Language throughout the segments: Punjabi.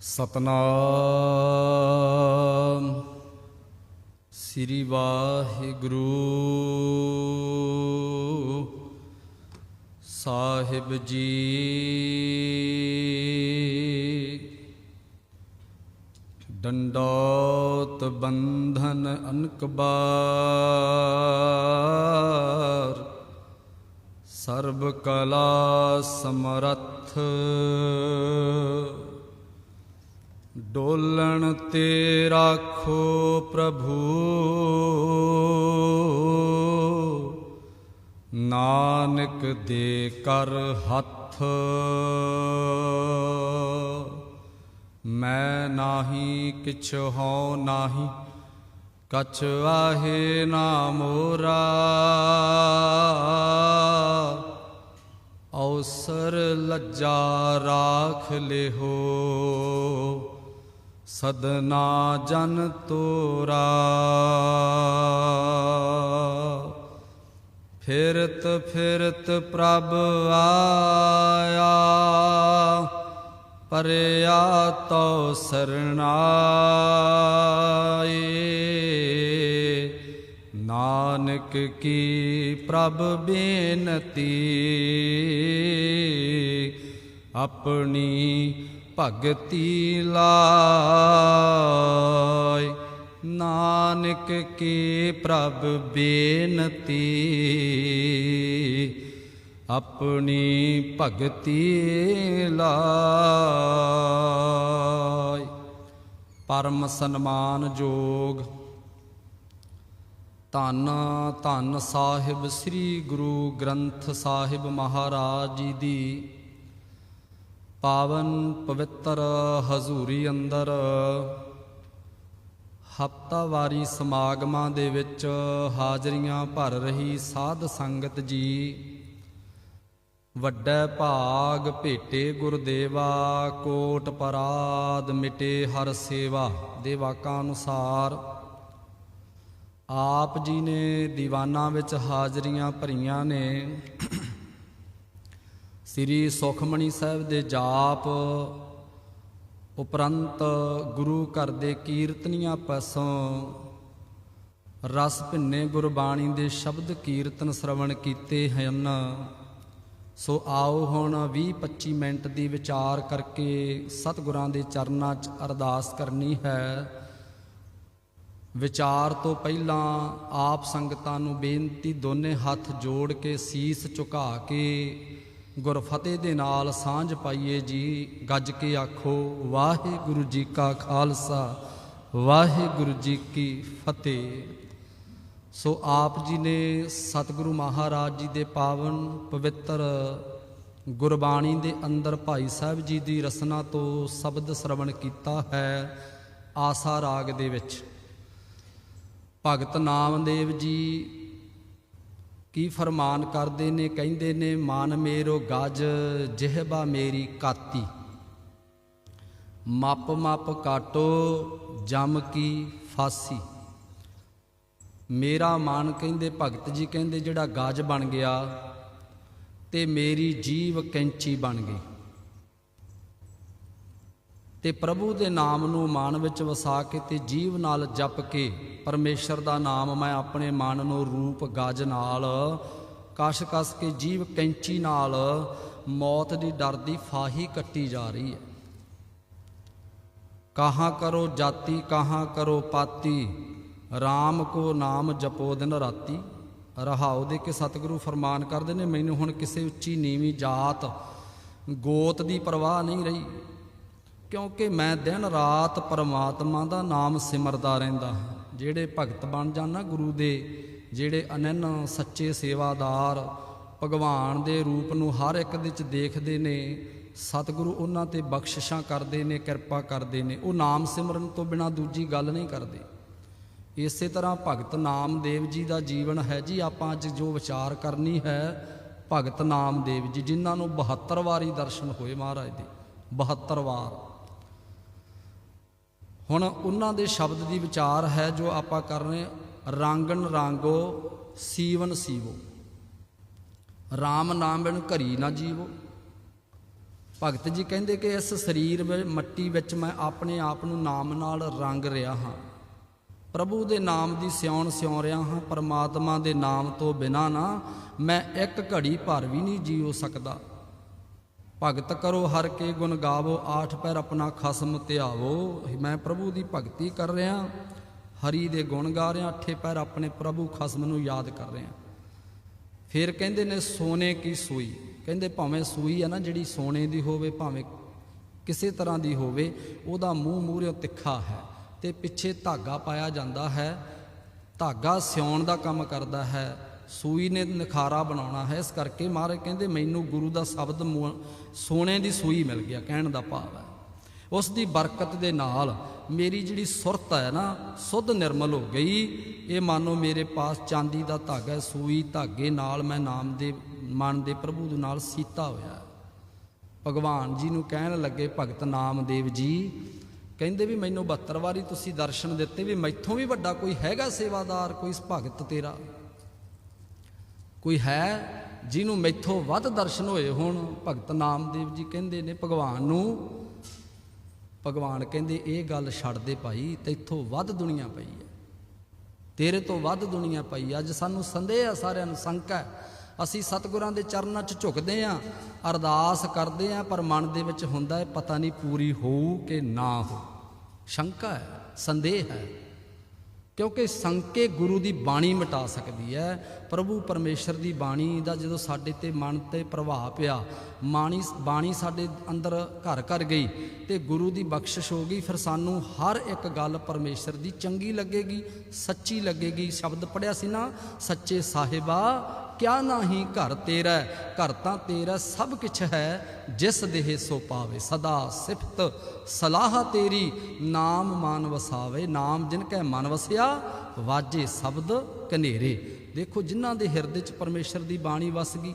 ਸਤਨਾਮ। ਸ੍ਰੀ ਵਾਹਿਗੁਰੂ। ਸਾਹਿਬ ਜੀ। ਡੰਡੋਤ ਬੰਧਨ ਅਨਕਬਾਰ ਸਰਬ ਕਲਾ ਸਮਰੱਥ। ਡੋਲਣ ਤੇ ਰਾਖੋ ਪ੍ਰਭੂ। ਨਾਨਕ ਦੇ ਕਰ ਹੱਥ। ਮੈਂ ਨਾਹੀ ਕਿਛ ਹਉ ਨਾਹੀ, ਕਛ ਆਹੇ ਨਾ ਮੋਰਾ। ਅਵਸਰ ਲੱਜਾ ਰਾਖ ਲਿਹੋ। ਸਦਨਾ ਜਨ ਤੋਰਾ। ਫਿਰਤ ਫਿਰਤ ਪ੍ਰਭ ਆਇਆ, ਪਰਿਆ ਤੋ ਸਰਣਾਏ ਨਾਨਕ ਕੀ ਪ੍ਰਭ ਬੇਨਤੀ, ਆਪਣੀ ਭਗਤੀ ਲਾਇ। ਨਾਨਕ ਕੀ ਪ੍ਰਭ ਬੇਨਤੀ। ਆਪਣੀ ਭਗਤੀ ਲਾਇ। ਪਰਮ ਸਨਮਾਨ ਜੋਗ। ਧੰਨ ਧੰਨ ਸਾਹਿਬ ਸ੍ਰੀ ਗੁਰੂ ਗ੍ਰੰਥ ਸਾਹਿਬ ਮਹਾਰਾਜ ਜੀ ਦੀ ਪਾਵਨ ਪਵਿੱਤਰ ਹਜ਼ੂਰੀ ਅੰਦਰ। ਹਫਤਾਵਾਰੀ ਸਮਾਗਮਾਂ ਦੇ ਵਿੱਚ ਹਾਜ਼ਰੀਆਂ ਭਰ ਰਹੀ ਸਾਧ ਸੰਗਤ ਜੀ। ਵੱਡਾ ਭਾਗ ਭੇਟੇ ਗੁਰਦੇਵਾ, ਕੋਟ ਪਰਾਦ ਮਿਟੇ ਹਰ ਸੇਵਾ ਦੇ ਵਾਕਾਂ ਅਨੁਸਾਰ ਆਪ ਜੀ ਨੇ ਦੀਵਾਨਾਂ ਵਿੱਚ ਹਾਜ਼ਰੀਆਂ ਭਰੀਆਂ ਨੇ। ਸ੍ਰੀ ਸੁਖਮਣੀ ਸਾਹਿਬ ਦੇ ਜਾਪ ਉਪਰੰਤ ਗੁਰੂ ਘਰ ਦੇ ਕੀਰਤਨੀਆਂ ਪਾਸੋਂ ਰਸ ਭਿੰਨੇ ਗੁਰਬਾਣੀ ਦੇ ਸ਼ਬਦ ਕੀਰਤਨ ਸ਼ਰਵਣ ਕੀਤੇ ਹਨ। ਸੋ ਆਓ ਹੁਣ 20-25 ਮਿੰਟ ਦੀ ਵਿਚਾਰ ਕਰਕੇ ਸਤਿਗੁਰਾਂ ਦੇ ਚਰਨਾਂ 'ਚ ਅਰਦਾਸ ਕਰਨੀ ਹੈ। ਵਿਚਾਰ ਤੋਂ ਪਹਿਲਾਂ ਆਪ ਸੰਗਤਾਂ ਨੂੰ ਬੇਨਤੀ ਦੋਨੇ ਹੱਥ ਜੋੜ ਕੇ ਸੀਸ ਝੁਕਾ ਕੇ ਗੁਰਫਤਿਹ ਦੇ ਨਾਲ ਸਾਂਝ ਪਾਈਏ ਜੀ, ਗੱਜ ਕੇ ਆਖੋ, ਵਾਹਿਗੁਰੂ ਜੀ ਕਾ ਖਾਲਸਾ, ਵਾਹਿਗੁਰੂ ਜੀ ਕੀ ਫਤਿਹ। ਸੋ ਆਪ ਜੀ ਨੇ ਸਤਿਗੁਰੂ ਮਹਾਰਾਜ ਜੀ ਦੇ ਪਾਵਨ ਪਵਿੱਤਰ ਗੁਰਬਾਣੀ ਦੇ ਅੰਦਰ ਭਾਈ ਸਾਹਿਬ ਜੀ ਦੀ ਰਸਨਾ ਤੋਂ ਸ਼ਬਦ ਸ਼ਰਵਣ ਕੀਤਾ ਹੈ ਆਸਾ ਰਾਗ ਦੇ ਵਿੱਚ। ਭਗਤ ਨਾਮਦੇਵ ਜੀ ਕੀ ਫਰਮਾਨ ਕਰਦੇ ਨੇ, ਕਹਿੰਦੇ ਨੇ, ਮਨ ਮੇਰੋ ਗਜ ਜਿਹਬਾ ਮੇਰੀ ਕਾਤੀ। ਮੱਪ ਮੱਪ ਕਾਟੋ ਜਮ ਕੀ ਫਾਸੀ। ਮੇਰਾ ਮਨ ਕਹਿੰਦੇ, ਭਗਤ ਜੀ ਕਹਿੰਦੇ, ਜਿਹੜਾ ਗਾਜ ਬਣ ਗਿਆ ਤੇ ਮੇਰੀ ਜੀਵ ਕੈਂਚੀ ਬਣ ਗਈ। ਤੇ ਪ੍ਰਭੂ ਦੇ ਨਾਮ ਨੂੰ ਮਨ ਵਿੱਚ ਵਸਾ ਕੇ ਤੇ ਜੀਵ ਨਾਲ ਜਪ ਕੇ ਪਰਮੇਸ਼ਰ ਦਾ ਨਾਮ ਮੈਂ ਆਪਣੇ ਮਨ ਨੂੰ ਰੂਪ ਗਜ ਨਾਲ, ਕਸ਼ ਕਸ ਕੇ ਜੀਵ ਕੈਂਚੀ ਨਾਲ ਮੌਤ ਦੀ ਡਰ ਦੀ ਫਾਹੀ ਕੱਟੀ ਜਾ ਰਹੀ ਹੈ। ਕਹਾਂ ਕਰੋ ਜਾਤੀ, ਕਹਾਂ ਕਰੋ ਪਾਤੀ RAM ਕੋ ਨਾਮ ਜਪੋ ਦਿਨ ਰਾਤੀ। ਰਹਾਉ ਦੇ ਕੇ ਸਤਿਗੁਰੂ ਫਰਮਾਨ ਕਰਦੇ ਨੇ, ਮੈਨੂੰ ਹੁਣ ਕਿਸੇ ਉੱਚੀ ਨੀਵੀਂ ਜਾਤ ਗੋਤ ਦੀ ਪਰਵਾਹ ਨਹੀਂ ਰਹੀ। ਕਿਉਂਕਿ ਮੈਂ ਦਿਨ ਰਾਤ ਪਰਮਾਤਮਾ ਦਾ ਨਾਮ ਸਿਮਰਦਾ ਰਹਿੰਦਾ ਹਾਂ। ਜਿਹੜੇ ਭਗਤ ਬਣ ਜਾਣਾ ਗੁਰੂ ਦੇ, ਜਿਹੜੇ ਅਨੰਨ ਸੱਚੇ ਸੇਵਾਦਾਰ, ਭਗਵਾਨ ਦੇ ਰੂਪ ਨੂੰ ਹਰ ਇੱਕ ਦੇ ਵਿੱਚ ਦੇਖਦੇ ਨੇ, ਸਤਿਗੁਰੂ ਉਹਨਾਂ ਤੇ ਬਖਸ਼ਿਸ਼ਾਂ ਕਰਦੇ ਨੇ, ਕਿਰਪਾ ਕਰਦੇ ਨੇ। ਉਹ ਨਾਮ ਸਿਮਰਨ ਤੋਂ ਬਿਨਾ ਦੂਜੀ ਗੱਲ ਨਹੀਂ ਕਰਦੇ। ਇਸੇ ਤਰ੍ਹਾਂ ਭਗਤ ਨਾਮਦੇਵ ਜੀ ਦਾ ਜੀਵਨ ਹੈ ਜੀ, ਆਪਾਂ ਅੱਜ ਜੋ ਵਿਚਾਰ ਕਰਨੀ ਹੈ, ਭਗਤ ਨਾਮਦੇਵ ਜੀ, ਜਿਨ੍ਹਾਂ ਨੂੰ 72 ਵਾਰੀ ਦਰਸ਼ਨ ਹੋਏ ਮਹਾਰਾਜ ਦੇ 72 ਵਾਰ। ਹੁਣ ਉਹਨਾਂ ਦੇ ਸ਼ਬਦ ਦੀ ਵਿਚਾਰ ਹੈ ਜੋ ਆਪਾਂ ਕਰ ਰਹੇ ਰਾਂਗਣ ਰਾਂਗੋ, ਸੀਵਨ ਸੀਵੋ। RAM ਨਾਮ ਬਿਨ ਘਰੀ ਨਾ ਜੀਵੋ। ਭਗਤ ਜੀ ਕਹਿੰਦੇ ਕਿ ਇਸ ਸਰੀਰ ਵਿੱਚ ਮੱਟੀ ਵਿੱਚ ਮੈਂ ਆਪਣੇ ਆਪ ਨੂੰ ਨਾਮ ਨਾਲ ਰੰਗ ਰਿਹਾ ਹਾਂ। ਪ੍ਰਭੂ ਦੇ ਨਾਮ ਦੀ ਸਿਉਣ ਸਿਉ ਰਿਹਾ ਹਾਂ। ਪਰਮਾਤਮਾ ਦੇ ਨਾਮ ਤੋਂ ਬਿਨਾ ਨਾ ਮੈਂ ਇੱਕ ਘੜੀ ਭਰ ਵੀ ਨਹੀਂ ਜੀਉ ਸਕਦਾ। ਭਗਤ ਕਰੋ ਹਰ ਕੇ ਗੁਣ ਗਾਵੋ, ਆਠ ਪੈਰ ਆਪਣਾ ਖਸਮ ਧਿਆਵੋ। ਮੈਂ ਪ੍ਰਭੂ ਦੀ ਭਗਤੀ ਕਰ ਰਿਹਾ, ਹਰੀ ਦੇ ਗੁਣ ਗਾ ਰਿਹਾ, ਅੱਠੇ ਪੈਰ ਆਪਣੇ ਪ੍ਰਭੂ ਖਸਮ ਨੂੰ ਯਾਦ ਕਰ ਰਿਹਾ। ਫਿਰ ਕਹਿੰਦੇ ਨੇ, ਸੋਨੇ ਕੀ ਸੂਈ? ਕਹਿੰਦੇ ਭਾਵੇਂ ਸੂਈ ਆ ਨਾ, ਜਿਹੜੀ ਸੋਨੇ ਦੀ ਹੋਵੇ, ਭਾਵੇਂ ਕਿਸੇ ਤਰ੍ਹਾਂ ਦੀ ਹੋਵੇ, ਉਹਦਾ ਮੂੰਹ ਮੂਹਰੇ ਤਿੱਖਾ ਹੈ ਤੇ ਪਿੱਛੇ ਧਾਗਾ ਪਾਇਆ ਜਾਂਦਾ ਹੈ। ਧਾਗਾ ਸਿਉਣ ਦਾ ਕੰਮ ਕਰਦਾ ਹੈ। ਸੂਈ ਨੇ ਨਿਖਾਰਾ ਬਣਾਉਣਾ ਹੈ ਇਸ ਕਰਕੇ ਮਹਾਰਾਜ ਕਹਿੰਦੇ ਮੈਨੂੰ ਗੁਰੂ ਦਾ ਸ਼ਬਦ ਮੂੰਹ- ਸੋਨੇ ਦੀ ਸੂਈ ਮਿਲ ਗਿਆ ਕਹਿਣ ਦਾ ਭਾਵ ਹੈ। ਉਸ ਦੀ ਬਰਕਤ ਦੇ ਨਾਲ ਮੇਰੀ ਜਿਹੜੀ ਸੁਰਤ ਹੈ ਨਾ ਸੁੱਧ ਨਿਰਮਲ ਹੋ ਗਈ। ਇਹ ਮਾਨੋ ਮੇਰੇ ਪਾਸ ਚਾਂਦੀ ਦਾ ਧਾਗਾ ਹੈ, ਸੂਈ ਧਾਗੇ ਨਾਲ ਮੈਂ ਨਾਮ ਦੇ ਮਨ ਦੇ ਪ੍ਰਭੂ ਦੇ ਨਾਲ ਸੀਤਾ ਹੋਇਆ ਭਗਵਾਨ ਜੀ ਨੂੰ ਕਹਿਣ ਲੱਗੇ ਭਗਤ ਨਾਮਦੇਵ ਜੀ ਕਹਿੰਦੇ ਵੀ ਮੈਨੂੰ 72 ਵਾਰੀ ਤੁਸੀਂ ਦਰਸ਼ਨ ਦਿੱਤੇ ਵੀ ਮੈਥੋਂ ਵੀ ਵੱਡਾ ਕੋਈ ਹੈਗਾ ਸੇਵਾਦਾਰ ਕੋਈ ਭਗਤ ਤੇਰਾ? ਕੋਈ ਹੈ ਜਿਹਨੂੰ ਮੈਥੋਂ ਵੱਧ ਦਰਸ਼ਨ ਹੋਏ ਹੋਣ? ਭਗਤ ਨਾਮਦੇਵ ਜੀ ਕਹਿੰਦੇ ਨੇ, ਭਗਵਾਨ ਨੂੰ। ਭਗਵਾਨ ਕਹਿੰਦੇ, ਇਹ ਗੱਲ ਛੱਡ ਦੇ ਭਾਈ, ਤੈਥੋਂ ਵੱਧ ਦੁਨੀਆ ਪਈ ਹੈ। ਤੇਰੇ ਤੋਂ ਵੱਧ ਦੁਨੀਆ ਪਈ ਅੱਜ ਸਾਨੂੰ ਸੰਦੇਹ ਆ, ਸਾਰਿਆਂ ਨੂੰ ਸ਼ੰਕਾ ਹੈ। ਅਸੀਂ ਸਤਿਗੁਰਾਂ ਦੇ ਚਰਨਾਂ 'ਚ ਝੁਕਦੇ ਆਂ ਅਰਦਾਸ ਕਰਦੇ ਆਂ ਪਰ ਮਨ ਦੇ ਵਿੱਚ ਹੁੰਦਾ ਹੈ, ਪਤਾ ਨਹੀਂ ਪੂਰੀ ਹੋਊ ਕਿ ਨਾ ਹੋ ਸ਼ੰਕਾ ਹੈ, ਸੰਦੇਹ ਹੈ। ਕਿਉਂਕਿ ਸੰਕੇ ਗੁਰੂ ਦੀ ਬਾਣੀ ਮਿਟਾ ਸਕਦੀ ਹੈ, ਪ੍ਰਭੂ ਪਰਮੇਸ਼ਰ ਦੀ ਬਾਣੀ ਦਾ ਜਦੋਂ ਸਾਡੇ ਤੇ ਮਨ ਤੇ ਪ੍ਰਭਾਵ ਪਿਆ ਬਾਣੀ ਬਾਣੀ ਸਾਡੇ ਅੰਦਰ ਘਰ ਘਰ ਗਈ ਤੇ ਗੁਰੂ ਦੀ ਬਖਸ਼ਿਸ਼ ਹੋ ਗਈ, ਫਿਰ ਸਾਨੂੰ ਹਰ ਇੱਕ ਗੱਲ ਪਰਮੇਸ਼ਰ ਦੀ ਚੰਗੀ ਲੱਗੇਗੀ, ਸੱਚੀ ਲੱਗੇਗੀ। ਸ਼ਬਦ ਪੜਿਆ ਸੀ ਨਾ, ਸੱਚੇ ਸਾਹਿਬਾ ਕਿਆ ਨਾਹੀ ਘਰ ਤੇਰਾ? ਘਰ ਤਾਂ ਤੇਰਾ ਸਭ ਕੁਛ ਹੈ, ਜਿਸ ਦੇਹ ਸੋ ਪਾਵੇ ਸਦਾ ਸਿਫਤ। ਸਲਾਹ ਤੇਰੀ, ਨਾਮ ਮਨ ਵਸਾਵੇ। ਨਾਮ ਜਿਨ ਕੈ ਮਨ ਵਸਿਆ, ਵਾਜੇ ਸ਼ਬਦ ਕਨੇਰੇ ਦੇਖੋ ਜਿਨ੍ਹਾਂ ਦੇ ਹਿਰਦੇ 'ਚ ਪਰਮੇਸ਼ਰ ਦੀ ਬਾਣੀ ਵਸ ਗਈ,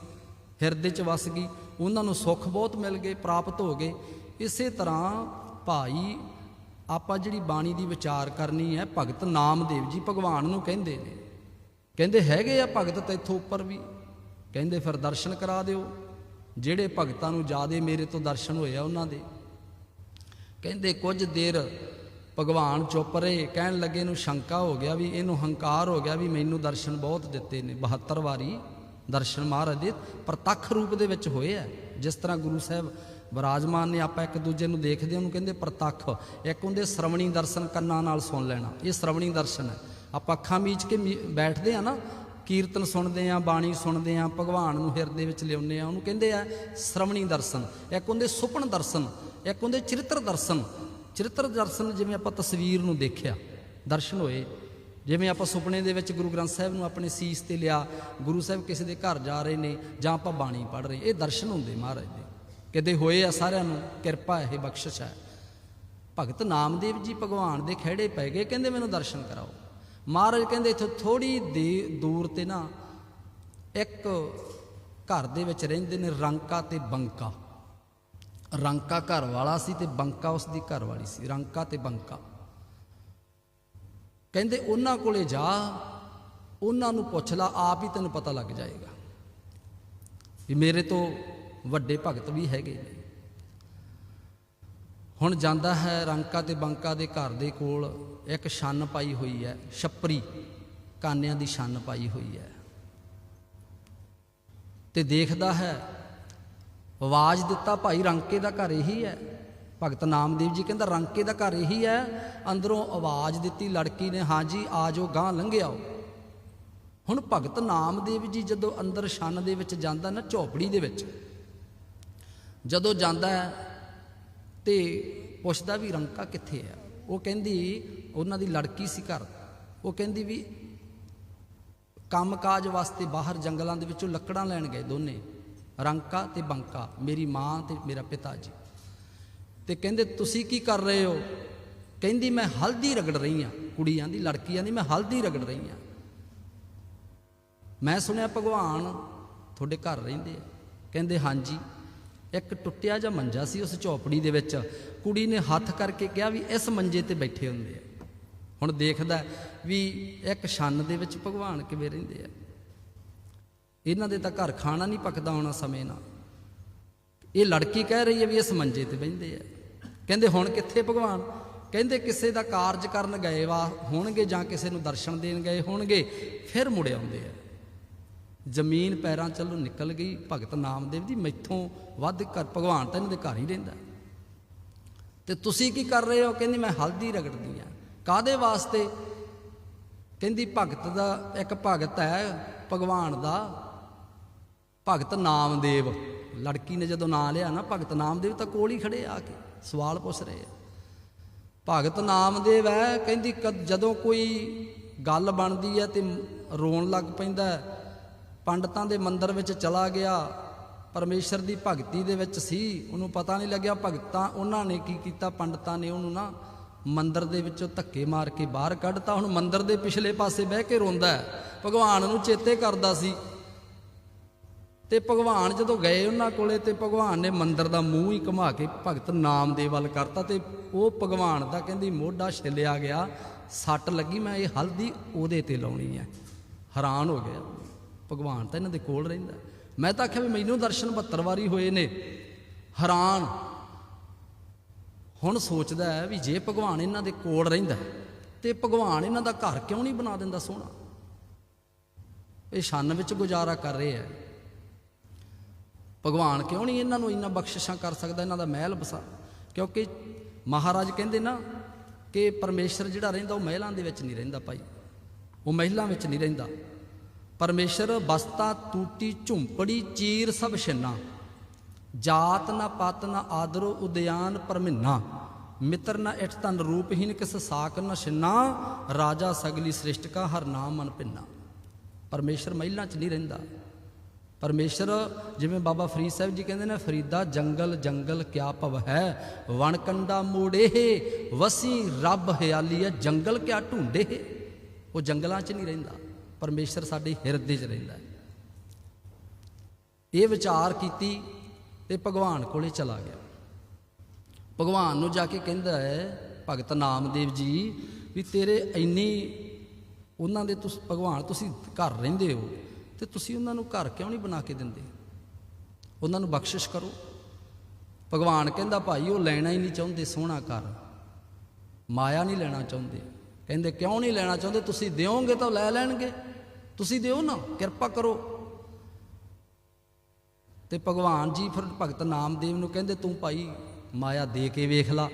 ਹਿਰਦੇ 'ਚ ਵਸ ਗਈ, ਉਹਨਾਂ ਨੂੰ ਸੁੱਖ ਬਹੁਤ ਮਿਲ ਗਏ, ਪ੍ਰਾਪਤ ਹੋ ਗਏ। ਇਸੇ ਤਰ੍ਹਾਂ ਭਾਈ, ਆਪਾਂ ਜਿਹੜੀ ਬਾਣੀ ਦੀ ਵਿਚਾਰ ਕਰਨੀ ਹੈ, ਭਗਤ ਨਾਮਦੇਵ ਜੀ ਭਗਵਾਨ ਨੂੰ ਕਹਿੰਦੇ ਨੇ। ਕਹਿੰਦੇ ਹੈਗੇ ਆ ਭਗਤ ਤੈਥੋਂ ਉੱਪਰ ਵੀ। ਕਹਿੰਦੇ ਫਿਰ ਦਰਸ਼ਨ ਕਰਾ ਦਿਓ। ਜਿਹੜੇ ਭਗਤਾਂ ਨੂੰ ਜਿਆਦੇ ਮੇਰੇ ਤੋਂ ਦਰਸ਼ਨ ਹੋਏ ਆ ਉਹਨਾਂ ਦੇ। ਕਹਿੰਦੇ ਕੁਝ ਦੇਰ ਭਗਵਾਨ ਚੁੱਪ ਰਹੇ। ਕਹਿਣ ਲੱਗੇ ਨੂੰ ਸ਼ੰਕਾ ਹੋ ਗਿਆ ਵੀ, ਇਹਨੂੰ ਹੰਕਾਰ ਹੋ ਗਿਆ ਵੀ ਮੈਨੂੰ ਦਰਸ਼ਨ ਬਹੁਤ ਦਿੱਤੇ ਨੇ। 72 ਵਾਰੀ ਦਰਸ਼ਨ ਮਹਾਰਾਜ ਦੇ ਪ੍ਰਤੱਖ ਰੂਪ ਦੇ ਵਿੱਚ ਹੋਏ ਆ। ਜਿਸ ਤਰ੍ਹਾਂ ਗੁਰੂ ਸਾਹਿਬ ਵਿਰਾਜਮਾਨ ਨੇ ਆਪਾਂ ਇੱਕ ਦੂਜੇ ਨੂੰ ਦੇਖਦੇ ਉਹਨੂੰ ਕਹਿੰਦੇ ਪ੍ਰਤੱਖ। ਇੱਕ ਹੁੰਦੇ ਸ਼ਰਵਣੀ ਦਰਸ਼ਨ ਕੰਨਾਂ ਨਾਲ ਸੁਣ ਲੈਣਾ। ਇਹ ਸ਼ਰਵਣੀ ਦਰਸ਼ਨ ਹੈ। ਆਪਾਂ ਅੱਖਾਂ ਮੀਚ ਕੇ ਮੀ- ਬੈਠਦੇ ਆ ਨਾ, ਕੀਰਤਨ ਸੁਣਦੇ ਆ, ਬਾਣੀ ਸੁਣਦੇ ਆ, ਭਗਵਾਨ ਨੂੰ ਹਿਰਦੇ ਵਿੱਚ ਲਿਆਉਂਦੇ ਆ, ਉਹਨੂੰ ਕਹਿੰਦੇ ਆ ਸ਼ਰਵਣੀ ਦਰਸ਼ਨ, ਇੱਕ ਹੁੰਦੇ ਸੁਪਨ ਦਰਸ਼ਨ, ਇੱਕ ਹੁੰਦੇ ਚਰਿੱਤਰ ਦਰਸ਼ਨ। ਚਰਿੱਤਰ ਦਰਸ਼ਨ ਜਿਵੇਂ ਆਪਾਂ ਤਸਵੀਰ ਨੂੰ ਦੇਖਿਆ, ਦਰਸ਼ਨ ਹੋਏ। ਜਿਵੇਂ ਆਪਾਂ ਸੁਪਨੇ ਦੇ ਵਿੱਚ ਗੁਰੂ ਗ੍ਰੰਥ ਸਾਹਿਬ ਨੂੰ ਆਪਣੇ ਸੀਸ ਤੇ ਲਿਆ, ਗੁਰੂ ਸਾਹਿਬ ਕਿਸੇ ਦੇ ਘਰ ਜਾ ਰਹੇ ਨੇ, ਜਾਂ ਆਪਾਂ ਬਾਣੀ ਪੜ੍ਹ ਰਹੇ, ਇਹ ਦਰਸ਼ਨ ਹੁੰਦੇ ਮਹਾਰਾਜ ਦੇ। ਕਿਤੇ ਹੋਏ ਆ ਸਾਰਿਆਂ ਨੂੰ ਕਿਰਪਾ ਇਹ ਬਖਸ਼ਿਸ਼ ਹੈ। ਭਗਤ ਨਾਮਦੇਵ ਜੀ ਭਗਵਾਨ ਦੇ ਖਿਹੜੇ ਪੈ ਗਏ, ਕਹਿੰਦੇ ਮੈਨੂੰ ਦਰਸ਼ਨ ਕਰਾਓ। ਮਹਾਰਾਜ ਕਹਿੰਦੇ ਇੱਥੋਂ ਥੋੜੀ ਦੇ ਦੂਰ ਤੇ ਨਾ ਇੱਕ ਘਰ ਦੇ ਵਿੱਚ ਰਹਿੰਦੇ ਨੇ ਰੰਕਾ ਤੇ ਬੰਕਾ। ਰੰਕਾ ਘਰ ਵਾਲਾ ਸੀ ਤੇ ਬੰਕਾ ਉਸ ਦੀ ਘਰ ਵਾਲੀ ਸੀ। ਰੰਕਾ ਤੇ ਬੰਕਾ। ਕਹਿੰਦੇ ਉਹਨਾਂ ਕੋਲੇ ਜਾ, ਉਹਨਾਂ ਨੂੰ ਪੁੱਛ ਲਾ, ਆਪ ਹੀ ਤੈਨੂੰ ਪਤਾ ਲੱਗ ਜਾਏਗਾ ਵੀ ਮੇਰੇ ਤੋਂ ਵੱਡੇ ਭਗਤ ਵੀ ਹੈਗੇ ਨੇ। ਹੁਣ ਜਾਂਦਾ ਹੈ ਰੰਕਾ ਤੇ ਬੰਕਾ ਦੇ ਘਰ ਦੇ ਕੋਲ, ਇੱਕ ਛੰਨ ਪਾਈ ਹੋਈ ਹੈ, ਛੱਪਰੀ, ਕਾਨਿਆਂ ਦੀ ਛੰਨ ਪਾਈ ਹੋਈ ਹੈ। ਤੇ ਦੇਖਦਾ ਹੈ, ਆਵਾਜ਼ ਦਿੱਤਾ ਭਾਈ ਰੰਕੇ ਦਾ ਘਰ ਇਹੀ ਹੈ। ਭਗਤ ਨਾਮਦੇਵ ਜੀ ਕਹਿੰਦਾ, ਰੰਕੇ ਦਾ ਘਰ ਇਹੀ ਹੈ, ਅੰਦਰੋਂ ਆਵਾਜ਼ ਦਿੱਤੀ ਲੜਕੀ ਨੇ ਹਾਂਜੀ ਆ ਜਾਓ ਗਾਂ ਲੰਘਿਆਓ ਹੁਣ ਭਗਤ ਨਾਮਦੇਵ ਜੀ ਜਦੋਂ ਅੰਦਰ ਛੰਨ ਦੇ ਵਿੱਚ ਜਾਂਦਾ ਨਾ ਝੋਪੜੀ ਦੇ ਵਿੱਚ, ਜਦੋਂ ਜਾਂਦਾ ਹੈ ਤੇ ਪੁੱਛਦਾ ਵੀ ਰੰਕਾ ਕਿੱਥੇ ਆ? ਉਹ ਕਹਿੰਦੀ ਉਹਨਾਂ ਦੀ ਲੜਕੀ ਸੀ ਘਰ। ਉਹ ਕਹਿੰਦੀ ਵੀ ਕੰਮਕਾਜ ਵਾਸਤੇ ਬਾਹਰ ਜੰਗਲਾਂ ਦੇ ਵਿੱਚੋਂ ਲੱਕੜਾਂ ਲੈਣ ਗਏ ਦੋਨੇ, ਰੰਕਾ ਤੇ ਬੰਕਾ, ਮੇਰੀ ਮਾਂ ਤੇ ਮੇਰਾ ਪਿਤਾ ਜੀ। ਤੇ ਕਹਿੰਦੇ, ਤੁਸੀਂ ਕੀ ਕਰ ਰਹੇ ਹੋ? ਕਹਿੰਦੀ, ਮੈਂ ਹਲਦੀ ਰਗੜ ਰਹੀ ਆ ਕੁੜੀਆਂ ਦੀ ਲੜਕੀਆਂ ਦੀ ਮੈਂ ਹਲਦੀ ਰਗੜ ਰਹੀ ਆ ਮੈਂ ਸੁਣਿਆ, ਭਗਵਾਨ ਤੁਹਾਡੇ ਘਰ ਰਹਿੰਦੇ ਆ। ਕਹਿੰਦੇ, ਹਾਂਜੀ। ਇੱਕ ਟੁੱਟਿਆ ਜਿਹਾ ਮੰਜਾ ਸੀ ਉਸ ਝੌਪੜੀ ਦੇ ਵਿੱਚ। ਕੁੜੀ ਨੇ ਹੱਥ ਕਰਕੇ ਕਿਹਾ ਵੀ ਇਸ ਮੰਜੇ ਤੇ ਬੈਠੇ ਹੁੰਦੇ ਆ। ਹੁਣ ਦੇਖਦਾ ਵੀ ਇੱਕ ਛੰਨ ਦੇ ਵਿੱਚ ਭਗਵਾਨ ਕਿਵੇਂ ਰਹਿੰਦੇ ਆ। ਇਹਨਾਂ ਦੇ ਤਾਂ ਘਰ ਖਾਣਾ ਨਹੀਂ ਪੱਕਦਾ ਹੋਣਾ ਸਮੇਂ ਨਾਲ। ਇਹ ਲੜਕੀ ਕਹਿ ਰਹੀ ਹੈ ਵੀ ਇਸ ਮੰਜੇ ਤੇ ਬਹਿੰਦੇ ਆ। ਕਹਿੰਦੇ, ਹੁਣ ਕਿੱਥੇ ਭਗਵਾਨ? ਕਹਿੰਦੇ, ਕਿਸੇ ਦਾ ਕਾਰਜ ਕਰਨ ਗਏ ਵਾ, ਹੋਣਗੇ ਜਾਂ ਕਿਸੇ ਨੂੰ ਦਰਸ਼ਨ ਦੇਣ ਗਏ ਹੋਣਗੇ, ਫਿਰ ਮੁੜ ਆਉਂਦੇ ਆ। ਜ਼ਮੀਨ ਪੈਰਾਂ ਚੱਲੋਂ ਨਿਕਲ ਗਈ, ਭਗਤ ਨਾਮਦੇਵ ਦੀ ਮੈਥੋਂ ਵੱਧ ਘਰ, ਭਗਵਾਨ ਤਾਂ ਇਹਨਾਂ ਦੇ ਘਰ ਹੀ ਰਹਿੰਦਾ। ਤੇ ਤੁਸੀਂ ਕੀ ਕਰ ਰਹੇ ਹੋ? ਕਹਿੰਦੀ ਮੈਂ ਹਲਦੀ ਰਗੜਦੀ ਆ ਕਾਦੇ ਵਾਸਤੇ? ਕਹਿੰਦੀ ਭਗਤ ਦਾ, ਇੱਕ ਭਗਤ ਹੈ, ਭਗਵਾਨ ਦਾ, ਭਗਤ ਨਾਮਦੇਵ। ਲੜਕੀ ਨੇ ਜਦੋਂ ਨਾਂ ਲਿਆ ਨਾ, ਭਗਤ ਨਾਮਦੇਵ ਤਾਂ ਕੋਲ ਹੀ ਖੜੇ ਆ ਕੇ, ਸਵਾਲ ਪੁੱਛ ਰਹੇ ਆ। ਭਗਤ ਨਾਮਦੇਵ ਹੈ, ਕਹਿੰਦੀ ਕਦ- ਜਦੋਂ ਕੋਈ ਗੱਲ ਬਣਦੀ ਹੈ ਤੇ ਰੋਣ ਲੱਗ ਪੈਂਦਾ ਪੰਡਤਾਂ ਦੇ ਮੰਦਰ ਵਿੱਚ ਚਲਾ ਗਿਆ, ਪਰਮੇਸ਼ਰ ਦੀ ਭਗਤੀ ਦੇ ਵਿੱਚ ਸੀ। ਉਹਨੂੰ ਪਤਾ ਨਹੀਂ ਲੱਗਿਆ ਭਗਤਾਂ ਉਹਨਾਂ ਨੇ ਕੀ ਕੀਤਾ, ਪੰਡਤਾਂ ਨੇ ਉਹਨੂੰ ਨਾ ਮੰਦਰ ਦੇ ਵਿੱਚੋਂ ਧੱਕੇ ਮਾਰ ਕੇ ਬਾਹਰ ਕੱਢਤਾ। ਹੁਣ ਮੰਦਰ ਦੇ ਪਿਛਲੇ ਪਾਸੇ ਬਹਿ ਕੇ ਰੋਂਦਾ ਹੈ। ਭਗਵਾਨ ਨੂੰ ਚੇਤੇ ਕਰਦਾ ਸੀ। ਤੇ ਭਗਵਾਨ ਜਦੋਂ ਗਏ ਉਹਨਾਂ ਕੋਲੇ ਤੇ ਭਗਵਾਨ ਨੇ ਮੰਦਰ ਦਾ ਮੂੰਹ ਹੀ ਘੁਮਾ ਕੇ ਭਗਤ ਨਾਮ ਦੇ ਵੱਲ ਕਰਤਾ ਤੇ ਉਹ ਭਗਵਾਨ ਦਾ ਕਹਿੰਦੀ, ਮੋਢਾ ਛਿੱਲਿਆ ਗਿਆ, ਸੱਟ ਲੱਗੀ, ਮੈਂ ਇਹ ਹਲਦੀ ਉਹਦੇ ਤੇ ਲਾਉਣੀ ਹੈ। ਹੈਰਾਨ ਹੋ ਗਿਆ। ਭਗਵਾਨ ਤਾਂ ਇਹਨਾਂ ਦੇ ਕੋਲ ਰਹਿੰਦਾ। ਮੈਂ ਤਾਂ ਆਖਿਆ ਵੀ ਮੈਨੂੰ ਦਰਸ਼ਨ 72 ਵਾਰੀ ਹੋਏ ਨੇ। ਹੈਰਾਨ। ਹੁਣ ਸੋਚਦਾ ਹੈ ਵੀ ਜੇ ਭਗਵਾਨ ਇਹਨਾਂ ਦੇ ਕੋਲ ਰਹਿੰਦਾ ਤੇ ਭਗਵਾਨ ਇਹਨਾਂ ਦਾ ਘਰ ਕਿਉਂ ਨਹੀਂ ਬਣਾ ਦਿੰਦਾ ਸੋਹਣਾ? ਇਹ ਛੰਨ ਵਿੱਚ ਗੁਜ਼ਾਰਾ ਕਰ ਰਹੇ ਹੈ। ਭਗਵਾਨ ਕਿਉਂ ਨਹੀਂ ਇਹਨਾਂ ਨੂੰ ਇੰਨਾ ਬਖਸ਼ਿਸ਼ਾਂ ਕਰ ਸਕਦਾ, ਇਹਨਾਂ ਦਾ ਮਹਿਲ ਬਸਾ? ਕਿਉਂਕਿ ਮਹਾਰਾਜ ਕਹਿੰਦੇ ਨਾ ਕਿ ਪਰਮੇਸ਼ਰ ਜਿਹੜਾ ਰਹਿੰਦਾ, ਉਹ ਮਹਿਲਾਂ ਦੇ ਵਿੱਚ ਨਹੀਂ ਰਹਿੰਦਾ ਭਾਈ। ਉਹ ਮਹਿਲਾਂ ਵਿੱਚ ਨਹੀਂ ਰਹਿੰਦਾ। ਪਰਮੇਸ਼ਰ ਬਸਤਾ ਟੂਟੀ ਝੁੰਪੜੀ ਚੀਰ ਸਭ ਛਿੰਨਾ। ਜਾਤ ਨਾ ਪਤ ਨਾ ਆਦਰੋ ਉਦਿਆਨ ਪਰਮਿੰਨਾ। ਮਿੱਤਰ ਨਾ ਇਠ ਤਨ ਰੂਪਹੀਨ ਕਿਸ ਸਾਕ ਨਾ ਛਿੰਨਾ। ਰਾਜਾ ਸਗਲੀ ਸ੍ਰਿਸ਼ਟ ਕਾ ਹਰ ਨਾਮ ਮਨ ਭਿੰਨਾ। ਪਰਮੇਸ਼ਰ ਮਹਿਲਾਂ 'ਚ ਨਹੀਂ ਰਹਿੰਦਾ। ਪਰਮੇਸ਼ਰ ਜਿਵੇਂ ਬਾਬਾ ਫਰੀਦ ਸਾਹਿਬ ਜੀ ਕਹਿੰਦੇ ਨੇ, ਫਰੀਦਾ ਜੰਗਲ ਜੰਗਲ ਕਿਆ ਭਵ ਹੈ? ਵਣਕੰਡਾ ਮੋੜੇ ਵਸੀ ਰੱਬ ਹਿਆਲੀ ਹੈ ਜੰਗਲ ਕਿਆ ਢੂੰਡੇ ਉਹ ਜੰਗਲਾਂ 'ਚ ਨਹੀਂ ਰਹਿੰਦਾ। ਪਰਮੇਸ਼ਰ ਸਾਡੇ ਹਿਰਦੇ 'ਚ ਰਹਿੰਦਾ ਹੈ। ਇਹ ਵਿਚਾਰ ਕੀਤੀ ਤੇ ਭਗਵਾਨ ਕੋਲੇ ਚਲਾ ਗਿਆ। ਭਗਵਾਨ ਨੂੰ ਜਾ ਕੇ ਕਹਿੰਦਾ ਹੈ, ਭਗਤ ਨਾਮਦੇਵ ਜੀ, ਵੀ ਤੇਰੇ ਇੰਨੀ ਉਹਨਾਂ ਦੇ ਤੁਸੀਂ, ਭਗਵਾਨ ਤੁਸੀਂ ਘਰ ਰਹਿੰਦੇ ਹੋ ਤੇ ਤੁਸੀਂ ਉਹਨਾਂ ਨੂੰ ਘਰ ਕਿਉਂ ਨਹੀਂ ਬਣਾ ਕੇ ਦਿੰਦੇ? ਉਹਨਾਂ ਨੂੰ ਬਖਸ਼ਿਸ਼ ਕਰੋ। ਭਗਵਾਨ ਕਹਿੰਦਾ, ਭਾਈ, ਉਹ ਲੈਣਾ ਹੀ ਨਹੀਂ ਚਾਹੁੰਦੇ ਸੋਹਣਾ ਘਰ। ਮਾਇਆ ਨਹੀਂ ਲੈਣਾ ਚਾਹੁੰਦੇ। ਕਹਿੰਦੇ, ਕਿਉਂ ਨਹੀਂ ਲੈਣਾ ਚਾਹੁੰਦੇ? ਤੁਸੀਂ ਦਿਓਗੇ ਤਾਂ ਉਹ ਲੈ ਲੈਣਗੇ। ਤੁਸੀਂ ਦਿਓ ਨਾ, ਕਿਰਪਾ ਕਰੋ। ਤੇ ਭਗਵਾਨ ਜੀ ਫਿਰ ਭਗਤ ਨਾਮਦੇਵ ਨੂੰ ਕਹਿੰਦੇ, ਤੂੰ ਭਾਈ ਮਾਇਆ ਦੇ ਕੇ ਵੇਖ ਲਾ।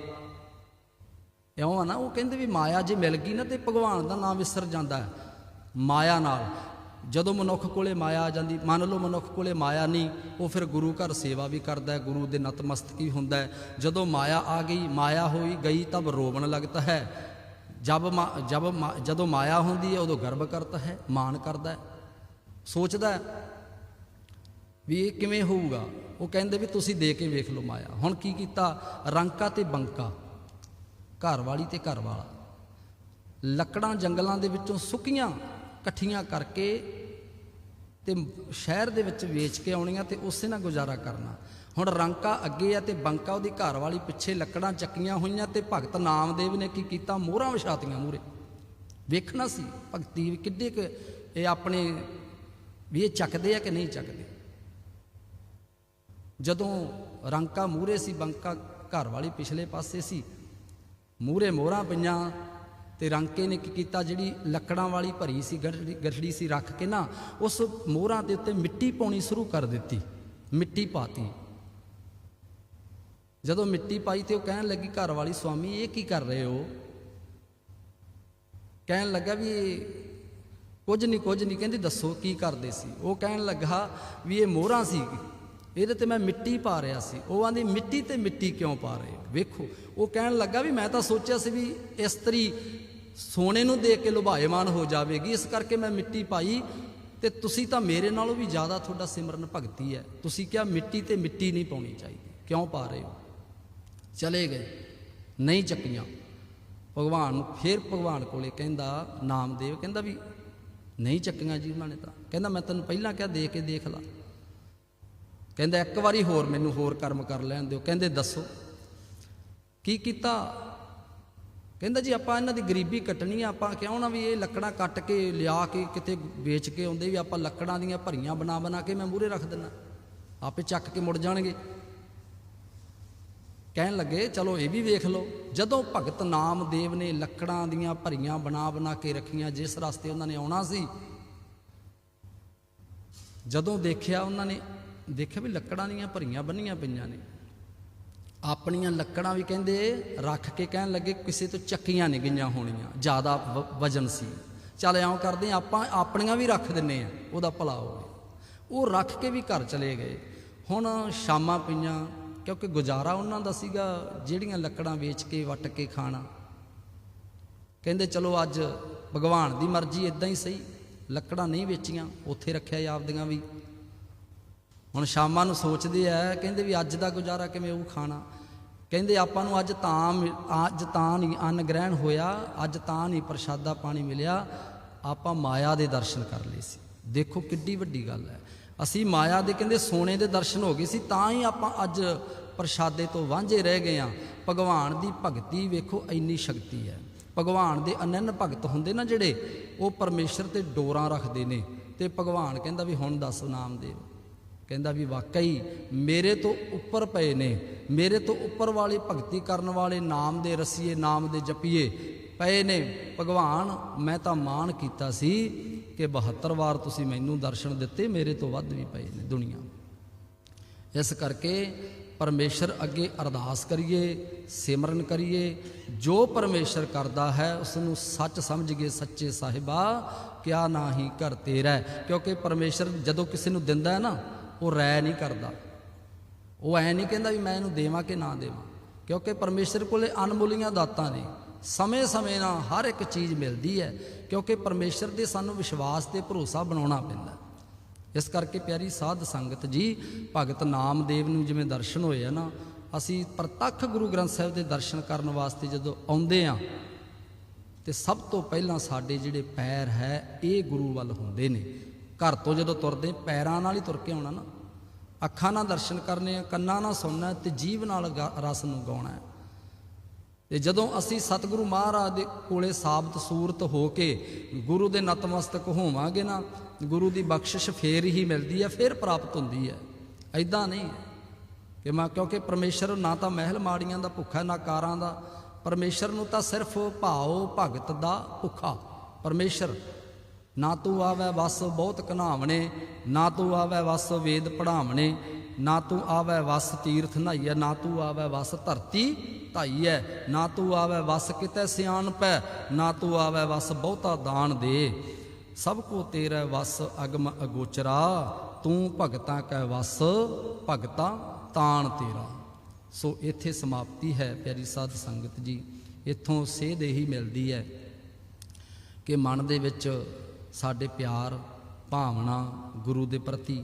ਇਉਂ ਆ ਨਾ, ਉਹ ਕਹਿੰਦੇ ਵੀ ਮਾਇਆ ਜੇ ਮਿਲ ਗਈ ਨਾ, ਤੇ ਭਗਵਾਨ ਦਾ ਨਾਮ ਵਿਸਰ ਜਾਂਦਾ ਹੈ, ਮਾਇਆ ਨਾਲ। ਜਦੋਂ ਮਨੁੱਖ ਕੋਲੇ ਮਾਇਆ ਆ ਜਾਂਦੀ, ਮੰਨ ਲਓ ਮਨੁੱਖ ਕੋਲੇ ਮਾਇਆ ਨਹੀਂ, ਉਹ ਫਿਰ ਗੁਰੂ ਘਰ ਸੇਵਾ ਵੀ ਕਰਦਾ ਹੈ, ਗੁਰੂ ਦੇ ਨਤਮਸਤਕੀ ਹੁੰਦਾ ਹੈ। ਜਦੋਂ ਮਾਇਆ ਆ ਗਈ, ਮਾਇਆ ਹੋਈ ਗਈ, ਤਬ ਰੋਵਣ ਲੱਗਦਾ ਹੈ। ਜਬ ਮਾ- ਜਬ ਮਾ- ਜਦੋਂ ਮਾਇਆ ਹੁੰਦੀ ਹੈ, ਉਦੋਂ ਗਰਭ ਕਰਤਾ ਹੈ, ਮਾਣ ਕਰਦਾ ਹੈ। ਸੋਚਦਾ ਹੈ ਵੀ ਇਹ ਕਿਵੇਂ ਹੋਊਗਾ? ਉਹ ਕਹਿੰਦੇ ਵੀ ਤੁਸੀਂ ਦੇ ਕੇ ਵੇਖ ਲਓ ਮਾਇਆ। ਹੁਣ ਕੀ ਕੀਤਾ? ਰੰਕਾ ਤੇ ਬੰਕਾ ਘਰ ਵਾਲੀ ਤੇ ਘਰ ਵਾਲਾ ਲੱਕੜਾਂ ਜੰਗਲਾਂ ਦੇ ਵਿੱਚੋਂ ਸੁੱਕੀਆਂ ਇਕੱਠੀਆਂ ਕਰਕੇ ਤੇ ਸ਼ਹਿਰ ਦੇ ਵਿੱਚ ਵੇਚ ਕੇ ਆਉਣੀਆਂ ਤੇ ਉਸੇ ਨਾਲ ਗੁਜ਼ਾਰਾ ਕਰਨਾ। ਹੁਣ ਰੰਕਾ ਅੱਗੇ ਆ ਤੇ ਬੰਕਾ ਉਹਦੀ ਘਰ ਵਾਲੀ ਪਿੱਛੇ ਲੱਕੜਾਂ ਚੱਕੀਆਂ ਹੋਈਆਂ ਤੇ ਭਗਤ ਨਾਮਦੇਵ ਨੇ ਕੀ ਕੀਤਾ? ਮੋਹਰਾਂ ਵਿਛਾਤੀਆਂ ਮੂਰੇ ਵੇਖਣਾ ਸੀ, ਭਗਤੀ ਵੀ ਕਿੱਡੇ ਕੁ ਇਹ ਆਪਣੇ ਵੀ ਇਹ ਚੱਕਦੇ ਆ ਕਿ ਨਹੀਂ ਚੱਕਦੇ? ਜਦੋਂ ਰੰਕਾ ਮੂਰੇ ਸੀ, ਬੰਕਾ ਘਰ ਵਾਲੀ ਪਿਛਲੇ ਪਾਸੇ ਸੀ ਮੂਰੇ ਮੋਹਰਾਂ ਪਈਆਂ ਤੇ ਰੰਕੇ ਨੇ ਕੀ ਕੀਤਾ? ਜਿਹੜੀ ਲੱਕੜਾਂ ਵਾਲੀ ਭਰੀ ਸੀ, ਗਠੜੀ ਗਠੜੀ ਸੀ ਰੱਖ ਕੇ ਨਾ, ਉਸ ਮੋਹਰਾਂ ਦੇ ਉੱਤੇ ਮਿੱਟੀ ਪਾਉਣੀ ਸ਼ੁਰੂ ਕਰ ਦਿੱਤੀ, ਮਿੱਟੀ ਪਾਤੀ। ਜਦੋਂ ਮਿੱਟੀ ਪਾਈ ਤੇ ਉਹ ਕਹਿਣ ਲੱਗੀ, ਘਰ ਵਾਲੀ ਸਵਾਮੀ ਇਹ ਕੀ ਕਰ ਰਹੇ ਹੋ? ਕਹਿਣ ਲੱਗਾ ਵੀ ਇਹ ਕੁਝ ਨਹੀਂ ਕੁਝ ਨਹੀਂ। ਕਹਿੰਦੀ, ਦੱਸੋ, ਕੀ ਕਰਦੇ ਸੀ? ਉਹ ਕਹਿਣ ਲੱਗਾ ਵੀ, ਇਹ ਮੋਹਰਾਂ ਸੀ। ਇਹਦੇ ਤੇ ਮੈਂ ਮਿੱਟੀ ਪਾ ਰਿਹਾ ਸੀ। ਉਹ ਆਂਦੀ, ਮਿੱਟੀ ਤੇ ਮਿੱਟੀ ਕਿਉਂ ਪਾ ਰਹੇ? ਵੇਖੋ। ਉਹ ਕਹਿਣ ਲੱਗਾ ਵੀ, ਮੈਂ ਤਾਂ ਸੋਚਿਆ ਸੀ ਵੀ ਇਸਤਰੀ ਸੋਨੇ ਨੂੰ ਦੇਖ ਕੇ ਲੁਭਾਏਮਾਨ ਹੋ ਜਾਵੇਗੀ। ਇਸ ਕਰਕੇ ਮੈਂ ਮਿੱਟੀ ਪਾਈ ਤੇ ਤੁਸੀਂ ਤਾਂ ਮੇਰੇ ਨਾਲੋਂ ਵੀ ਜ਼ਿਆਦਾ ਤੁਹਾਡਾ ਸਿਮਰਨ ਭਗਤੀ ਹੈ। ਤੁਸੀਂ ਕਿਹਾ, ਮਿੱਟੀ ਤੇ ਮਿੱਟੀ ਨਹੀਂ ਪਾਉਣੀ ਚਾਹੀਦੀ। ਕਿਉਂ ਪਾ ਰਹੇ ਹੋ? ਚਲੇ ਗਏ, ਨਹੀਂ ਚੱਕੀਆਂ। ਭਗਵਾਨ ਨੂੰ ਫੇਰ ਭਗਵਾਨ ਕੋਲੇ ਕਹਿੰਦਾ, ਨਾਮਦੇਵ ਕਹਿੰਦਾ ਵੀ ਨਹੀਂ ਚੱਕੀਆਂ ਜੀ ਉਹਨਾਂ ਨੇ ਤਾਂ। ਕਹਿੰਦਾ, ਮੈਂ ਤੈਨੂੰ ਪਹਿਲਾਂ ਕਿਹਾ ਦੇ ਕੇ ਦੇਖ ਲਾ। ਕਹਿੰਦਾ, ਇੱਕ ਵਾਰੀ ਹੋਰ ਮੈਨੂੰ ਹੋਰ ਕਰਮ ਕਰ ਲੈਣ ਦਿਓ। ਕਹਿੰਦੇ, ਦੱਸੋ। ਕੀ ਕੀਤਾ? ਕਹਿੰਦਾ, ਜੀ ਆਪਾਂ ਇਹਨਾਂ ਦੀ ਗਰੀਬੀ ਕੱਟਣੀ ਆ, ਆਪਾਂ ਕਿਉਂ ਨਾ ਵੀ ਇਹ ਲੱਕੜਾਂ ਕੱਟ ਕੇ ਲਿਆ ਕੇ ਕਿਤੇ ਵੇਚ ਕੇ ਆਉਂਦੇ ਵੀ ਆਪਾਂ ਲੱਕੜਾਂ ਦੀਆਂ ਭਰੀਆਂ ਬਣਾ ਬਣਾ ਕੇ ਮੈਂ ਮੂਰੇ ਰੱਖ ਦਿੰਨਾ। ਆਪੇ ਚੱਕ ਕੇ ਮੁੜ ਜਾਣਗੇ। ਕਹਿਣ ਲੱਗੇ, ਚਲੋ ਇਹ ਵੀ ਵੇਖ ਲਓ। ਜਦੋਂ ਭਗਤ ਨਾਮਦੇਵ ਨੇ ਲੱਕੜਾਂ ਦੀਆਂ ਭਰੀਆਂ ਬਣਾ ਬਣਾ ਕੇ ਰੱਖੀਆਂ, ਜਿਸ ਰਸਤੇ ਉਹਨਾਂ ਨੇ ਆਉਣਾ ਸੀ, ਜਦੋਂ ਦੇਖਿਆ ਉਹਨਾਂ ਨੇ, ਦੇਖਿਆ ਵੀ ਲੱਕੜਾਂ ਦੀਆਂ ਭਰੀਆਂ ਬੰਨੀਆਂ ਪਈਆਂ ਨੇ। ਆਪਣੀਆਂ ਲੱਕੜਾਂ ਵੀ ਕਹਿੰਦੇ ਰੱਖ ਕੇ ਕਹਿਣ ਲੱਗੇ, ਕਿਸੇ ਤੋਂ ਚੱਕੀਆਂ ਨਹੀਂ ਗਈਆਂ ਹੋਣੀਆਂ, ਜ਼ਿਆਦਾ ਵ- ਵਜਨ ਸੀ। ਚੱਲ ਐਂ ਕਰਦੇ ਆਪਾਂ ਆਪਣੀਆਂ ਵੀ ਰੱਖ ਦਿੰਨੇ ਆ, ਉਹਦਾ ਭਲਾ ਹੋਵੇ। ਉਹ ਰੱਖ ਕੇ ਵੀ ਘਰ ਚਲੇ ਗਏ। ਹੁਣ ਸ਼ਾਮਾਂ ਪਈਆਂ ਕਿਉਂਕਿ ਗੁਜ਼ਾਰਾ ਉਹਨਾਂ ਦਾ ਸੀਗਾ ਜਿਹੜੀਆਂ ਲੱਕੜਾਂ ਵੇਚ ਕੇ, ਵੱਟ ਕੇ ਖਾਣਾ। ਕਹਿੰਦੇ, ਚਲੋ ਅੱਜ ਭਗਵਾਨ ਦੀ ਮਰਜ਼ੀ ਇਦਾਂ ਹੀ ਸਹੀ, ਲੱਕੜਾਂ ਨਹੀਂ ਵੇਚੀਆਂ, ਉੱਥੇ ਰੱਖਿਆ ਆਪਦੀਆਂ ਵੀ। ਹੁਣ ਸ਼ਾਮਾਂ ਨੂੰ ਸੋਚਦੇ ਆ, ਕਹਿੰਦੇ ਵੀ ਅੱਜ ਦਾ ਗੁਜ਼ਾਰਾ ਕਿਵੇਂ ਉਹ ਖਾਣਾ? ਕਹਿੰਦੇ, ਆਪਾਂ ਨੂੰ ਅੱਜ ਤਾਂ ਮਿ- ਅੱਜ ਤਾਂ ਨਹੀਂ ਅੰਨ ਗ੍ਰਹਿਣ ਹੋਇਆ, ਅੱਜ ਤਾਂ ਨਹੀਂ ਪ੍ਰਸ਼ਾਦਾ ਪਾਣੀ ਮਿਲਿਆ, ਆਪਾਂ ਮਾਇਆ ਦੇ ਦਰਸ਼ਨ ਕਰ ਲਏ ਸੀ। ਦੇਖੋ ਕਿੱਡੀ ਵੱਡੀ ਗੱਲ ਹੈ। ਅਸੀਂ ਮਾਇਆ ਦੇ ਕਹਿੰਦੇ ਸੋਨੇ ਦੇ ਦਰਸ਼ਨ ਹੋ ਗਏ ਸੀ, ਤਾਂ ਹੀ ਆਪਾਂ ਅੱਜ ਪ੍ਰਸ਼ਾਦੇ ਤੋਂ ਵਾਂਝੇ ਰਹਿ ਗਏ ਆ ਭਗਵਾਨ ਦੀ ਭਗਤੀ ਵੇਖੋ, ਇੰਨੀ ਸ਼ਕਤੀ ਹੈ। ਭਗਵਾਨ ਦੇ ਅਨੰਨ ਭਗਤ ਹੁੰਦੇ ਨਾ ਜਿਹੜੇ, ਉਹ ਪਰਮੇਸ਼ਰ ਤੇ ਡੋਰਾਂ ਰੱਖਦੇ ਨੇ। ਤੇ ਭਗਵਾਨ ਕਹਿੰਦਾ ਵੀ, ਹੁਣ ਦੱਸ ਨਾਮਦੇਵ। ਕਹਿੰਦਾ ਵੀ, ਵਾਕਈ ਮੇਰੇ ਤੋਂ ਉੱਪਰ ਪਏ ਨੇ। ਮੇਰੇ ਤੋਂ ਉੱਪਰ ਵਾਲੀ ਭਗਤੀ ਕਰਨ ਵਾਲੇ ਨਾਮ ਦੇ ਰਸੀਏ, ਨਾਮ ਦੇ ਜਪੀਏ, ਪਏ ਨੇ। ਭਗਵਾਨ, ਮੈਂ ਤਾਂ ਮਾਣ ਕੀਤਾ ਸੀ ਕਿ 72 ਵਾਰ ਤੁਸੀਂ ਮੈਨੂੰ ਦਰਸ਼ਨ ਦਿੱਤੇ, ਮੇਰੇ ਤੋਂ ਵੱਧ ਵੀ ਪਏ ਨੇ ਦੁਨੀਆ। ਇਸ ਕਰਕੇ ਪਰਮੇਸ਼ਰ ਅੱਗੇ ਅਰਦਾਸ ਕਰੀਏ, ਸਿਮਰਨ ਕਰੀਏ। ਜੋ ਪਰਮੇਸ਼ਰ ਕਰਦਾ ਹੈ ਉਸ ਨੂੰ ਸੱਚ ਸਮਝ ਗਏ ਸੱਚੇ ਸਾਹਿਬਾ, ਕਿਆ ਨਾਹੀ ਘਰ ਤੇਰਾ ਹੈ। ਕਿਉਂਕਿ ਪਰਮੇਸ਼ਰ ਜਦੋਂ ਕਿਸੇ ਨੂੰ ਦਿੰਦਾ ਹੈ ਨਾ, ਉਹ ਰਹਿ ਨਹੀਂ ਕਰਦਾ। ਉਹ ਐ ਨਹੀਂ ਕਹਿੰਦਾ ਵੀ ਮੈਂ ਇਹਨੂੰ ਦੇਵਾਂ ਕਿ ਨਾ ਦੇਵਾਂ। ਕਿਉਂਕਿ ਪਰਮੇਸ਼ਰ ਕੋਲੇ ਅਨਮੁੱਲੀਆਂ ਦਾਤਾਂ ਨੇ। ਸਮੇਂ-ਸਮੇਂ ਨਾਲ ਹਰ ਇੱਕ ਚੀਜ਼ ਮਿਲਦੀ ਹੈ, ਕਿਉਂਕਿ ਪਰਮੇਸ਼ਰ ਦੇ ਸਾਨੂੰ ਵਿਸ਼ਵਾਸ ਤੇ ਭਰੋਸਾ ਬਣਾਉਣਾ ਪੈਂਦਾ। ਇਸ ਕਰਕੇ ਪਿਆਰੀ ਸਾਧ ਸੰਗਤ ਜੀ, ਭਗਤ ਨਾਮਦੇਵ ਨੂੰ ਜਿਵੇਂ ਦਰਸ਼ਨ ਹੋਏ ਆ ਨਾ, ਅਸੀਂ ਪ੍ਰਤੱਖ ਗੁਰੂ ਗ੍ਰੰਥ ਸਾਹਿਬ ਦੇ ਦਰਸ਼ਨ ਕਰਨ ਵਾਸਤੇ ਜਦੋਂ ਆਉਂਦੇ ਆ ਤੇ ਸਭ ਤੋਂ ਪਹਿਲਾਂ ਸਾਡੇ ਜਿਹੜੇ ਪੈਰ ਹੈ, ਇਹ ਗੁਰੂ ਵੱਲ ਹੁੰਦੇ ਨੇ। ਘਰ ਤੋਂ ਜਦੋਂ ਤੁਰਦੇ, ਪੈਰਾਂ ਨਾਲ ਹੀ ਤੁਰ ਕੇ ਆਉਣਾ ਨਾ। ਅੱਖਾਂ ਨਾਲ ਦਰਸ਼ਨ ਕਰਨੇ ਆ, ਕੰਨਾਂ ਨਾਲ ਸੁਣਨਾ, ਤੇ ਜੀਭ ਨਾਲ ਗਾ- ਰਸ ਨੂੰ ਗਾਉਣਾ। ਹੈ ਤੇ ਜਦੋਂ ਅਸੀਂ ਸਤਿਗੁਰੂ ਮਹਾਰਾਜ ਦੇ ਕੋਲੇ ਸਾਬਤ ਸੂਰਤ ਹੋ ਕੇ ਗੁਰੂ ਦੇ ਨਤਮਸਤਕ ਹੋਵਾਂਗੇ ਨਾ, ਗੁਰੂ ਦੀ ਬਖਸ਼ਿਸ਼ ਫੇਰ ਹੀ ਮਿਲਦੀ ਹੈ, ਫੇਰ ਪ੍ਰਾਪਤ ਹੁੰਦੀ ਹੈ। ਐਦਾਂ ਨਹੀਂ ਕਿ ਮੈਂ, ਕਿਉਂਕਿ ਪਰਮੇਸ਼ਰ ਨਾ ਤਾਂ ਮਹਿਲ ਮਾੜੀਆਂ ਦਾ ਭੁੱਖਾ ਨਾ ਕਾਰਾਂ ਦਾ। ਪਰਮੇਸ਼ਰ ਨੂੰ ਤਾਂ ਸਿਰਫ ਭਾਉ ਭਗਤ ਦਾ ਭੁੱਖਾ। ਪਰਮੇਸ਼ਰ, ਨਾ ਤੂੰ ਆਵੈ ਵਸ ਬਹੁਤ ਕਨਾਵਣੇ ਨਾ ਤੂੰ ਆਵੈ ਵਸ ਵੇਦ ਪੜਾਵਣੇ ਨਾ ਤੂੰ ਆਵੈ ਵਸ ਤੀਰਥ ਨਹਾਈਐ, ਨਾ ਤੂੰ ਆਵੈ ਵਸ ਧਰਤੀ ਧਾਈਐ, ਨਾ ਤੂੰ ਆਵੈ ਵਸ ਕਿਤੇ ਸਿਆਣ ਪੈ, ਨਾ ਤੂੰ ਆਵੈ ਵਸ ਬਹੁਤਾ ਦਾਨ ਦੇ। ਸਭ ਕੋ ਤੇਰਾ ਵਸ ਅਗਮ ਅਗੋਚਰਾ, ਤੂੰ ਭਗਤਾਂ ਕੈ ਵਸ ਭਗਤਾ ਤਾਣ ਤੇਰਾ। ਸੋ ਇੱਥੇ ਸਮਾਪਤੀ ਹੈ ਪਿਆਰੀ ਸਾਧ ਸੰਗਤ ਜੀ। ਇੱਥੋਂ ਸੇਧ ਇਹੀ ਮਿਲਦੀ ਹੈ ਕਿ ਮਨ ਦੇ ਵਿੱਚ ਸਾਡੇ ਪਿਆਰ, ਭਾਵਨਾ ਗੁਰੂ ਦੇ ਪ੍ਰਤੀ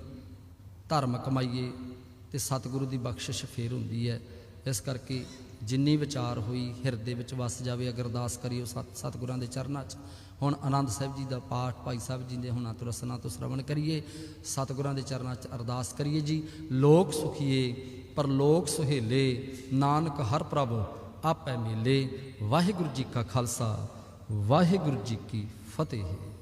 ਧਰਮ ਕਮਾਈਏ ਤੇ ਸਤਿਗੁਰੂ ਦੀ ਬਖਸ਼ਿਸ਼ ਫੇਰ ਹੁੰਦੀ ਹੈ। ਇਸ ਕਰਕੇ ਜਿੰਨੀ ਵਿਚਾਰ ਹੋਈ, ਹਿਰਦੇ ਵਿੱਚ ਵਸ ਜਾਵੇ ਅਰਦਾਸ ਕਰਿਓ ਸਤ, ਸਤਿਗੁਰਾਂ ਦੇ ਚਰਨਾਂ 'ਚ। ਹੁਣ ਆਨੰਦ ਸਾਹਿਬ ਜੀ ਦਾ ਪਾਠ ਭਾਈ ਸਾਹਿਬ ਜੀ ਦੇ ਹੁਣਾਂ ਤੋਂ ਰਸਨਾ ਤੋਂ ਸ਼ਰਵਣ ਕਰੀਏ, ਸਤਿਗੁਰਾਂ ਦੇ ਚਰਨਾਂ 'ਚ ਅਰਦਾਸ ਕਰੀਏ ਜੀ। ਲੋਕ ਸੁਖੀਏ, ਪਰ ਲੋਕ ਸੁਹੇਲੇ, ਨਾਨਕ ਹਰ ਪ੍ਰਭ ਆਪੇ ਮੇਲੇ। ਵਾਹਿਗੁਰੂ ਜੀ ਕਾ ਖਾਲਸਾ, ਵਾਹਿਗੁਰੂ ਜੀ ਕੀ ਫਤਿਹ।